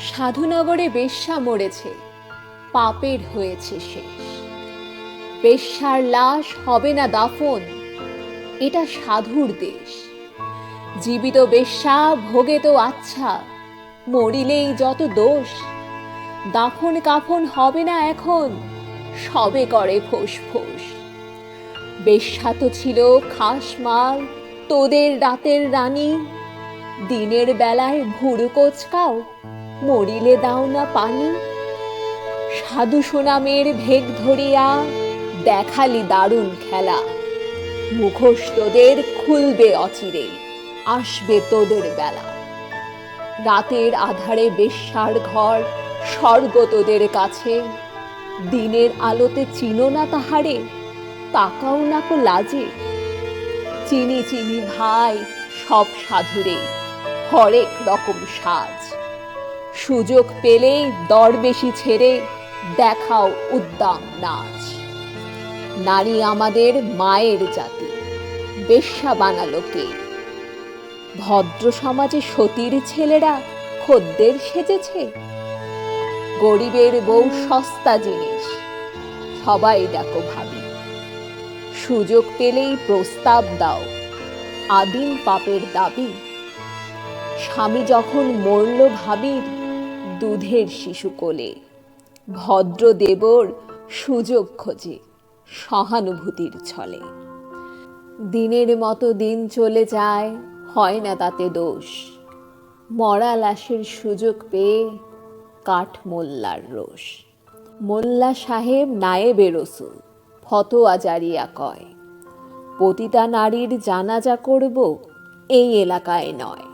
সাধুনগরে বেশ্যা মরেছে, পাপের হয়েছে শেষ। বেশ্যার লাশ হবে না দাফন, এটা সাধুর দেশ। জীবিত বেশ্যা, ভোগে তো আচ্ছা মরিলেই যত দোষ। দাফন কাফন হবে না এখন, সবে করে ফোঁস ফোঁস। বেশ্যা তো ছিল খাস মাল, তোদের রাতের রানী, দিনের বেলায় ভুরু কোচকাও মরিলে দাও না পানি। সাধু সোনামের ভেগ ধরিয়া দেখালি দারুণ খেলা। মুখোশ তোদের খুলবে অচিরে, আসবে তোদের বেলা। রাতের আধারে বেশ্যার ঘর, স্বর্গ তোদের কাছে। দিনের আলোতে চিনো না তাহারে, তাকাও না কো লাজে। চিনি চিনি ভাই সব সাধুরে, হরেক রকম সাজ। সুযোগ পেলেই দর বেশি ছেড়ে দেখাও উদ্দাম নাচ। নারী আমাদের মায়ের জাতি, বেশ্যা বানালো কে? ভদ্র সমাজে সতীর ছেলেরা খদ্দের সেজেছে? গরিবের বউ সস্তা জিনিস, সবাই দেখো ভাবি। সুযোগ পেলেই প্রস্তাব দাও, আদিম পাপের দাবি। স্বামী যখন মরল ভাবির দুধের শিশু কোলে। ভদ্র দেবর সুযোগ খোঁজে সহানুভূতির ছলে। দিনের মতো দিন চলে যায়, হয় না তাতে দোষ। মরা লাশের সুযোগ পেয়ে কাঠ মোল্লার রোষ। মোল্লা সাহেব নায়েবে রসুল, ফতোয়া জারিয়া কয়, পতিতা নারীর জানাজা করব এই এলাকায় নয়।